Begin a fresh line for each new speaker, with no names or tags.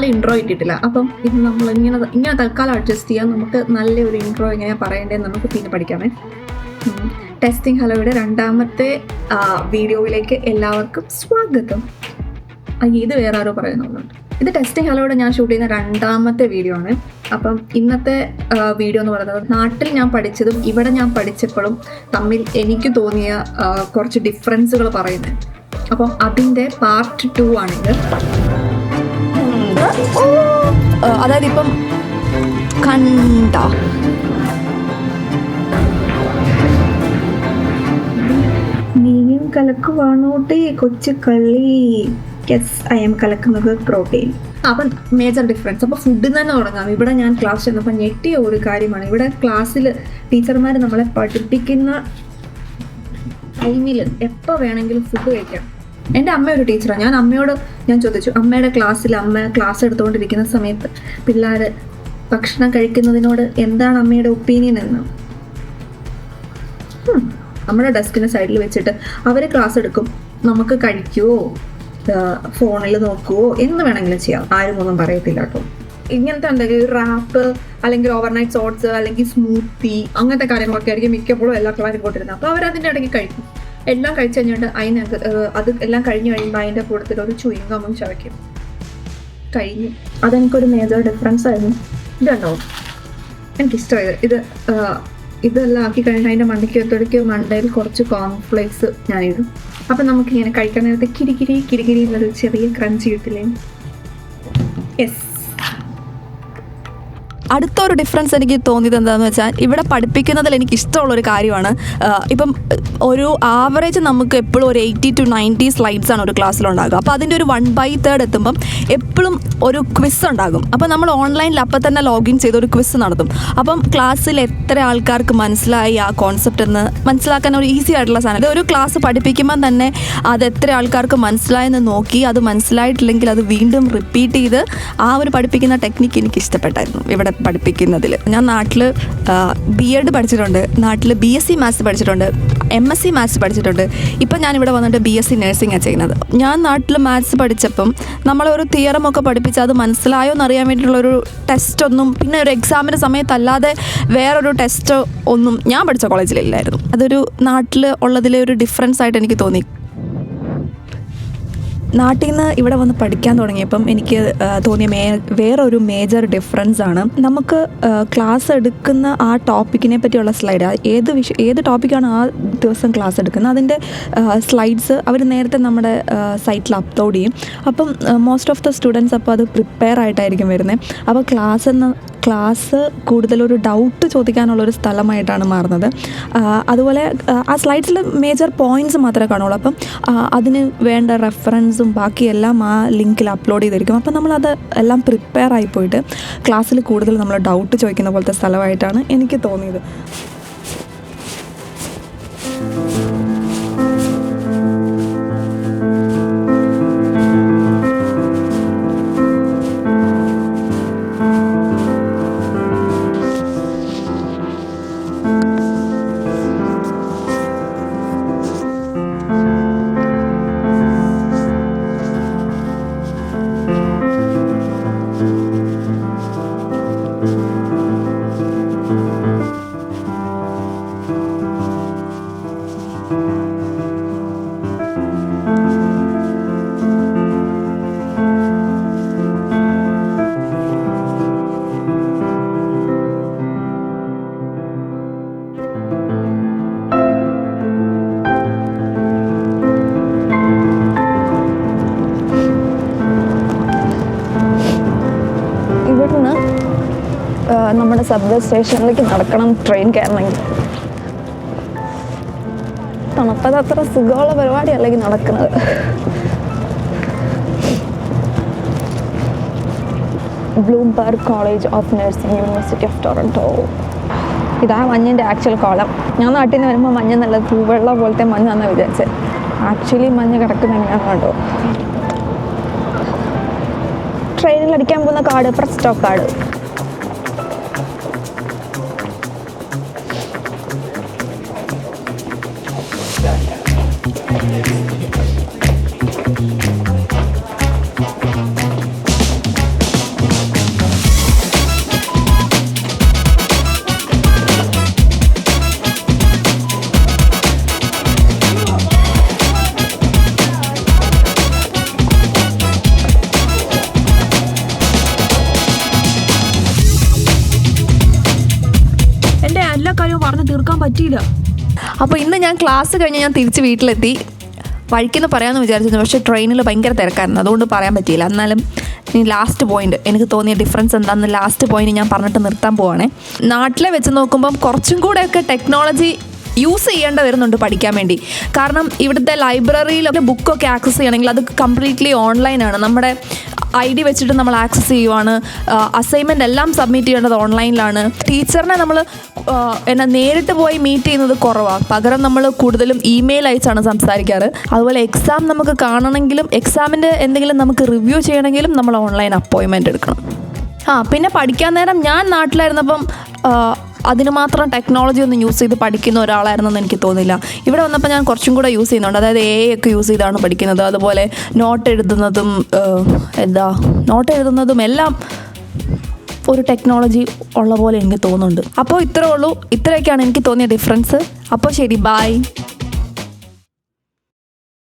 നല്ല ഇൻട്രോ ഇട്ടിട്ടില്ല അപ്പം ഇത് നമ്മൾ ഇങ്ങനെ ഇങ്ങനെ തൽക്കാലം അഡ്ജസ്റ്റ് ചെയ്യാം. നമുക്ക് നല്ലൊരു ഇൻട്രോ എങ്ങനെയാ പറയേണ്ടതെന്ന് നമുക്ക് പിന്നെ പഠിക്കാമേ. ടെസ്റ്റിംഗ് ഹലോയുടെ രണ്ടാമത്തെ വീഡിയോയിലേക്ക് എല്ലാവർക്കും സ്വാഗതം. ഇത് വേറെ ആരോ പറയുന്നുണ്ട് ഇത് ടെസ്റ്റിംഗ് ഹലോയുടെ ഞാൻ ഷൂട്ട് ചെയ്യുന്ന രണ്ടാമത്തെ വീഡിയോ ആണ്. അപ്പം ഇന്നത്തെ വീഡിയോ എന്ന് പറയുന്നത് നാട്ടിൽ ഞാൻ പഠിച്ചതും ഇവിടെ ഞാൻ പഠിച്ചപ്പോഴും തമ്മിൽ എനിക്ക് തോന്നിയ കുറച്ച് ഡിഫറൻസുകൾ പറയുന്നത് അപ്പം അതിന്റെ പാർട്ട് ടു ആണിത്. അതായത് ഇപ്പം കണ്ട. നീയും കലക്കുവാണോട്ടെ കൊച്ചു കള്ളി? യെസ് ഐ എം കലക്കുന്നത് പ്രോട്ടീൻ. അപ്പം മേജർ ഡിഫറൻസ് അപ്പോൾ ഫുഡ് തന്നെ തുടങ്ങാം. ഇവിടെ ഞാൻ ക്ലാസ് ചെന്നപ്പോൾ ഞെട്ടിയ ഒരു കാര്യമാണ്. ഇവിടെ ക്ലാസ്സിൽ ടീച്ചർമാർ നമ്മളെ പഠിപ്പിക്കുന്ന ടൈമിൽ എപ്പോൾ വേണമെങ്കിലും ഫുഡ് കഴിക്കാം. എന്റെ അമ്മ ഒരു ടീച്ചറാണ് ഞാൻ അമ്മയോട് ഞാൻ ചോദിച്ചു അമ്മയുടെ ക്ലാസ്സിൽ അമ്മ ക്ലാസ് എടുത്തുകൊണ്ടിരിക്കുന്ന സമയത്ത് പിള്ളേർ ഭക്ഷണം കഴിക്കുന്നതിനോട് എന്താണ് അമ്മയുടെ ഒപ്പീനിയൻ എന്ന്? നമ്മുടെ ഡെസ്കിന് സൈഡിൽ വെച്ചിട്ട് അവർ ക്ലാസ് എടുക്കും. നമുക്ക് കഴിക്കുവോ? ഫോണിൽ നോക്കുവോ? എന്ന് വേണമെങ്കിലും ചെയ്യാം. ആരും ഒന്നും പറയത്തില്ല കേട്ടോ. ഇങ്ങനത്തെ എന്തെങ്കിലും റാപ്പ് അല്ലെങ്കിൽ ഓവർനൈറ്റ് സോട്ട്സ് അല്ലെങ്കിൽ സ്മൂത്തി അങ്ങനത്തെ കാര്യങ്ങളൊക്കെ ആയിരിക്കും മിക്കപ്പോഴും എല്ലാ ക്ലാസ്സിൽ കൊണ്ടിരുന്നത് അപ്പോൾ അവരതിന്റെ ഇടയ്ക്ക് കഴിക്കും. എല്ലാം കഴിച്ച് കഴിഞ്ഞിട്ട് അതിനകത്ത് അത് എല്ലാം കഴിഞ്ഞ് കഴിയുമ്പോൾ അതിന്റെ കൂട്ടത്തിൽ ഒരു ചുയിങ്ങമും ചവയ്ക്കും. കഴിഞ്ഞു. അതെനിക്കൊരു മേജർ ഡിഫറൻസ് ആയിരുന്നു. ഇതുണ്ടോ? എനിക്കിഷ്ടമായത്. ഇത് ഇതെല്ലാം ആക്കി കഴിഞ്ഞാൽ അതിന്റെ മണ്ടയ്ക്കകത്തോടേക്ക് മണ്ടയിൽ കുറച്ച് കോൺഫ്ലേക്സ് ഞാൻ ഇടും അപ്പം നമുക്കിങ്ങനെ കഴിക്കാൻ നേരത്തെ കിരികിരി കിരികിരി എന്നൊരു ചെറിയ ക്രഞ്ച് കിട്ടില്ലേ യെസ്
അടുത്തൊരു ഡിഫറൻസ് എനിക്ക് തോന്നിയത് എന്താണെന്ന് വെച്ചാൽ ഇവിടെ പഠിപ്പിക്കുന്നതിൽ എനിക്ക് ഇഷ്ടമുള്ള ഒരു കാര്യമാണ് ഇപ്പം ഒരു ആവറേജ് നമുക്ക് എപ്പോഴും ഒരു എയ്റ്റി ടു നയന്റി സ്ലൈഡ്സ് ആണ് ഒരു ക്ലാസ്സിലുണ്ടാകുക അപ്പോൾ അതിന്റെ ഒരു വൺ ബൈ തേർഡ് എത്തുമ്പം എപ്പോഴും ഒരു ക്വിസ് ഉണ്ടാകും. അപ്പോൾ നമ്മൾ ഓൺലൈനിൽ അപ്പം തന്നെ ലോഗിൻ ചെയ്ത് ഒരു ക്വിസ് നടത്തും. അപ്പം ക്ലാസ്സിൽ എത്ര ആൾക്കാർക്ക് മനസ്സിലായി ആ കോൺസെപ്റ്റ് എന്ന്? മനസ്സിലാക്കാൻ ഒരു ഈസി ആയിട്ടുള്ള സാധനം. ഒരു ക്ലാസ് പഠിപ്പിക്കുമ്പോൾ തന്നെ അത് എത്ര ആൾക്കാർക്ക് മനസ്സിലായെന്ന് നോക്കി അത് മനസ്സിലായിട്ടില്ലെങ്കിൽ അത് വീണ്ടും റിപ്പീറ്റ് ചെയ്ത് ആ ഒരു പഠിപ്പിക്കുന്ന ടെക്നിക്ക് എനിക്ക് ഇഷ്ടപ്പെട്ടായിരുന്നു. ഇവിടെ പഠിപ്പിക്കുന്നതിൽ ഞാൻ നാട്ടിൽ ബി എഡ് പഠിച്ചിട്ടുണ്ട്. നാട്ടിൽ ബി എസ് സി മാത്സ് പഠിച്ചിട്ടുണ്ട്. എം എസ് സി മാത്സ് പഠിച്ചിട്ടുണ്ട്. ഇപ്പം ഞാനിവിടെ വന്നിട്ട് ബി എസ് സി നഴ്സിംഗാണ് ചെയ്യുന്നത്. ഞാൻ നാട്ടിൽ മാത്സ് പഠിച്ചപ്പം നമ്മളൊരു തിയറം ഒക്കെ പഠിപ്പിച്ച് അത് മനസ്സിലായോ എന്നറിയാൻ വേണ്ടിയിട്ടുള്ളൊരു ടെസ്റ്റൊന്നും പിന്നെ ഒരു എക്സാമിന്റെ സമയത്തല്ലാതെ വേറൊരു ടെസ്റ്റ് ഒന്നും ഞാൻ പഠിച്ച കോളേജിലില്ലായിരുന്നു അതൊരു നാട്ടിൽ ഉള്ളതിലെ ഒരു ഡിഫറൻസ് ആയിട്ട് എനിക്ക് തോന്നി. നാട്ടിൽ നിന്ന് ഇവിടെ വന്ന് പഠിക്കാൻ തുടങ്ങിയപ്പം എനിക്ക് തോന്നിയ മേ വേറൊരു മേജർ ഡിഫറൻസ് ആണ്. നമുക്ക് ക്ലാസ് എടുക്കുന്ന ആ ടോപ്പിക്കിനെ പറ്റിയുള്ള സ്ലൈഡ് ഏത് വിഷ ഏത് ടോപ്പിക്കാണ് ആ ദിവസം ക്ലാസ് എടുക്കുന്നത്? അതിന്റെ സ്ലൈഡ്സ് അവർ നേരത്തെ നമ്മുടെ സൈറ്റിൽ അപ്ലോഡ് ചെയ്യും. അപ്പം മോസ്റ്റ് ഓഫ് ദ സ്റ്റുഡൻസ് അപ്പോൾ അത് പ്രിപ്പയർ ആയിട്ടായിരിക്കും വരുന്നത് അപ്പോൾ ക്ലാസ് എന്ന ക്ലാസ് കൂടുതലൊരു ഡൗട്ട് ചോദിക്കാനുള്ളൊരു സ്ഥലമായിട്ടാണ് മാറുന്നത്. അതുപോലെ ആ, സ്ലൈഡ്സിൽ മേജർ പോയിന്റ്സ് മാത്രമേ കാണുള്ളൂ. അപ്പം അതിന് വേണ്ട റെഫറൻസും ബാക്കിയെല്ലാം ആ ലിങ്കിൽ അപ്ലോഡ് ചെയ്തിരിക്കും. അപ്പം നമ്മളത് എല്ലാം പ്രിപ്പയർ ആയി പോയിട്ട് ക്ലാസ്സിൽ കൂടുതൽ നമ്മൾ ഡൗട്ട് ചോദിക്കുന്ന പോലത്തെ സ്ഥലമായിട്ടാണ് എനിക്ക് തോന്നിയത്. നമ്മുടെ സബ്വേ സ്റ്റേഷനിലേക്ക് നടക്കണം ട്രെയിൻ കയറണമെങ്കിൽ. തണുപ്പത് അത്ര സുഖമുള്ള പരിപാടി അല്ലെങ്കിൽ നടക്കുന്നത്. Bloomberg college of nursing university of Toronto ഇതാ മഞ്ഞിന്റെ ആക്ച്വൽ കോളം ഞാൻ നാട്ടിൽ നിന്ന് വരുമ്പോൾ മഞ്ഞ നല്ല തൂവെള്ള പോലത്തെ മഞ്ഞാന്ന് വിചാരിച്ചത് ആക്ച്വലി മഞ്ഞ് കിടക്കുന്ന എങ്ങനെയാണെന്ന് കണ്ടോ? ട്രെയിനിൽ അടിക്കാൻ പോകുന്ന കാർഡ് പ്രസ്റ്റോ കാർഡ് അപ്പോൾ ഇന്ന് ഞാൻ ക്ലാസ് കഴിഞ്ഞ് ഞാൻ തിരിച്ച് വീട്ടിലെത്തി. വഴിക്കെന്ന് പറയാമെന്ന് വിചാരിച്ചിരുന്നു പക്ഷേ ട്രെയിനിൽ ഭയങ്കര തിരക്കായിരുന്നു. അതുകൊണ്ട് പറയാൻ പറ്റിയില്ല. എന്നാലും ഇനി ലാസ്റ്റ് പോയിന്റ് എനിക്ക് തോന്നിയ ഡിഫറൻസ് എന്താണെന്ന് ലാസ്റ്റ് പോയിന്റ് ഞാൻ പറഞ്ഞിട്ട് നിർത്താൻ പോവാണേ. നാട്ടിലെ വെച്ച് നോക്കുമ്പം കുറച്ചും കൂടെയൊക്കെ ടെക്നോളജി യൂസ് ചെയ്യേണ്ട വരുന്നുണ്ട് പഠിക്കാൻ വേണ്ടി. കാരണം ഇവിടുത്തെ ലൈബ്രറിയിലൊക്കെ ബുക്കൊക്കെ ആക്സസ് ചെയ്യണമെങ്കിൽ അത് കംപ്ലീറ്റ്ലി ഓൺലൈനാണ് നമ്മുടെ ഐ ഡി വെച്ചിട്ട് നമ്മൾ ആക്സസ് ചെയ്യുവാണ്. അസൈൻമെന്റ് എല്ലാം സബ്മിറ്റ് ചെയ്യേണ്ടത് ഓൺലൈനിലാണ് ടീച്ചറിനെ നമ്മൾ എന്നെ നേരിട്ട് പോയി മീറ്റ് ചെയ്യുന്നത് കുറവാണ് പകരം നമ്മൾ കൂടുതലും ഇമെയിൽ അയച്ചാണ് സംസാരിക്കാറ്. അതുപോലെ എക്സാം നമുക്ക് കാണണമെങ്കിലും എക്സാമിന്റെ എന്തെങ്കിലും നമുക്ക് റിവ്യൂ ചെയ്യണമെങ്കിലും നമ്മൾ ഓൺലൈൻ അപ്പോയിൻമെന്റ് എടുക്കണം. ആ പിന്നെ പഠിക്കാൻ നേരം ഞാൻ നാട്ടിലായിരുന്നപ്പം അതിന് മാത്രം ടെക്നോളജി ഒന്നും യൂസ് ചെയ്ത് പഠിക്കുന്ന ഒരാളായിരുന്നെന്ന് എനിക്ക് തോന്നില്ല ഇവിടെ വന്നപ്പോൾ ഞാൻ കുറച്ചും കൂടെ യൂസ് ചെയ്യുന്നുണ്ട്. അതായത് എ ഒക്കെ യൂസ് ചെയ്താണ് പഠിക്കുന്നത്. അതുപോലെ നോട്ട് എഴുതുന്നതും എന്താ നോട്ട് എഴുതുന്നതും എല്ലാം ഒരു ടെക്നോളജി ഉള്ള പോലെ എനിക്ക് തോന്നുന്നുണ്ട്. അപ്പോൾ ഇത്രേ ഉള്ളൂ. ഇത്രയൊക്കെയാണ് എനിക്ക് തോന്നിയ ഡിഫറൻസ് അപ്പോൾ ശരി ബായ്